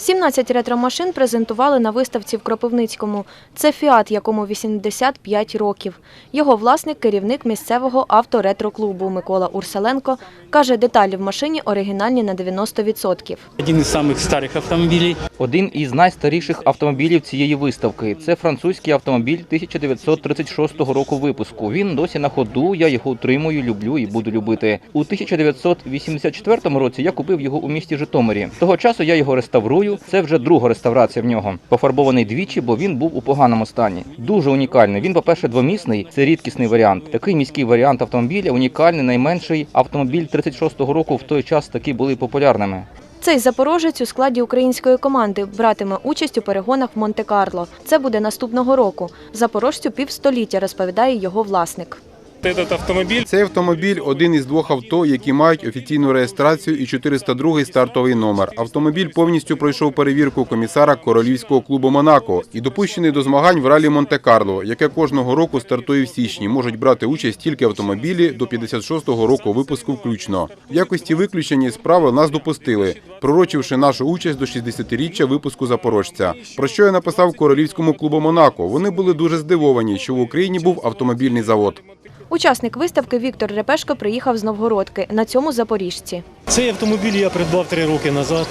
17 ретромашин презентували на виставці в Кропивницькому. Це «Фіат», якому 85 років. Його власник – керівник місцевого авторетроклубу Микола Урсаленко. Каже, деталі в машині оригінальні на 90%. Один из самых старых автомобилей. Один із найстаріших автомобілів цієї виставки. Це французький автомобіль 1936 року випуску. Він досі на ходу. Я його утримую, люблю і буду любити. У 1984 році я купив його у місті Житомирі. Того часу я його реставрую. Це вже друга реставрація в нього. Пофарбований двічі, бо він був у поганому стані. Дуже унікальний. Він, по-перше, двомісний. Це рідкісний варіант. Такий міський варіант автомобіля унікальний, найменший автомобіль 36-го року. В той час такі були популярними. Цей запорожець у складі української команди братиме участь у перегонах в Монте-Карло. Це буде наступного року. Запорожцю півстоліття, розповідає його власник. Этот автомобиль Цей автомобіль один із двох авто, які мають офіційну реєстрацію і 402 стартовий номер. Автомобіль повністю пройшов перевірку комісара королівського клубу Монако і допущений до змагань в ралі Монте-Карло, яке кожного року стартує в січні. Можуть брати участь тільки автомобілі до 56-го року випуску включно. В якості виключення з правил нас допустили, пророчивши нашу участь до 60-річчя випуску запорожця. Про що я написав королівському клубу Монако. Вони були дуже здивовані, що в Україні був автомобільний завод. Учасник виставки Віктор Репешко приїхав з Новгородки, на цьому запоріжці. Цей автомобіль я придбав три роки назад.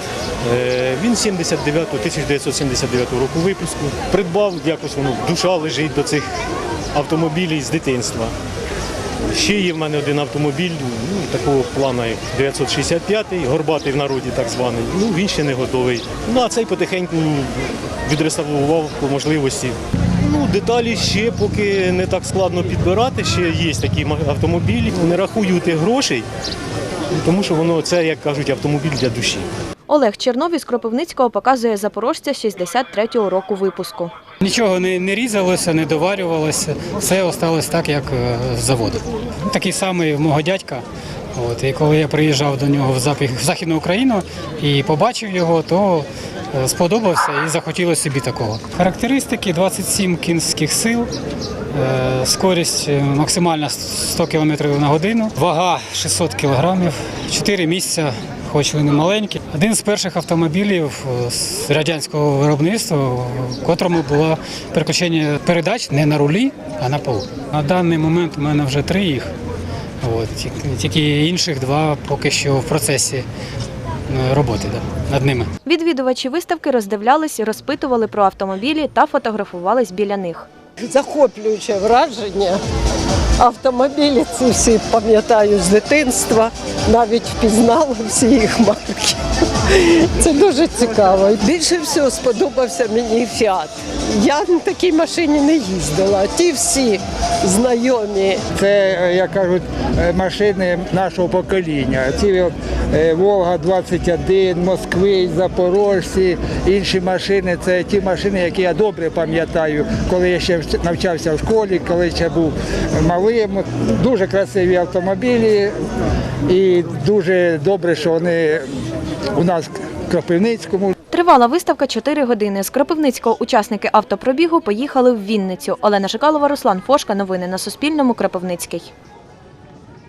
Е, Він 79 1979 року випуску. Придбав, якось воно душа лежить до цих автомобілів з дитинства. Ще є в мене один автомобіль ну, такого плану, як 965-й, горбатий в народі так званий. Ну, він ще не готовий. Ну, а цей потихеньку відреставрував по можливості. Деталі ще поки не так складно підбирати. Ще є такі автомобілі. Не рахую тих грошей, тому що воно це, як кажуть, автомобіль для душі. Олег Чернов із Кропивницького показує запорожця 63-го року випуску. Нічого не, не різалося, не доварювалося. Все осталось так, як е, з заводу. Такий самий в мого дядька. От, і коли я приїжджав до нього в Запі- в Західну Україну і побачив його, то сподобався і захотілося собі такого. Характеристики 27 кінських сил, е, скорість е, максимальна 100 км на годину, вага 600 кг, 4 місця хоч вони маленькі. Один з перших автомобілів е, з радянського виробництва, в котрому було переключення передач не на рулі, а на полу. На даний момент у мене вже три їх. От, тільки- інших два поки що в процесі е, роботи да, над ними. Відвідувачі виставки роздивлялись, розпитували про автомобілі та фотографувались біля них. захоплююче враження. Автомобілі ці всі пам'ятаю з дитинства, навіть впізнала всі їх марки. Це дуже цікаво. Більше всього сподобався мені фіат. Я на такій машині не їздила. Ті всі знайомі Це, е, як кажуть, е, машини нашого покоління. Ці е, Волга 21, Москвич, Запорожці, інші машини це ті машини, які я добре пам'ятаю, коли я ще навчався в школі, коли ще був малим. Дуже красиві автомобілі і дуже добре, що вони у нас в Кропивницькому. Тривала виставка 4 години. З Кропивницького учасники автопробігу поїхали в Вінницю. Олена Шикалова, Руслан Фошка. Новини на Суспільному. Кропивницький.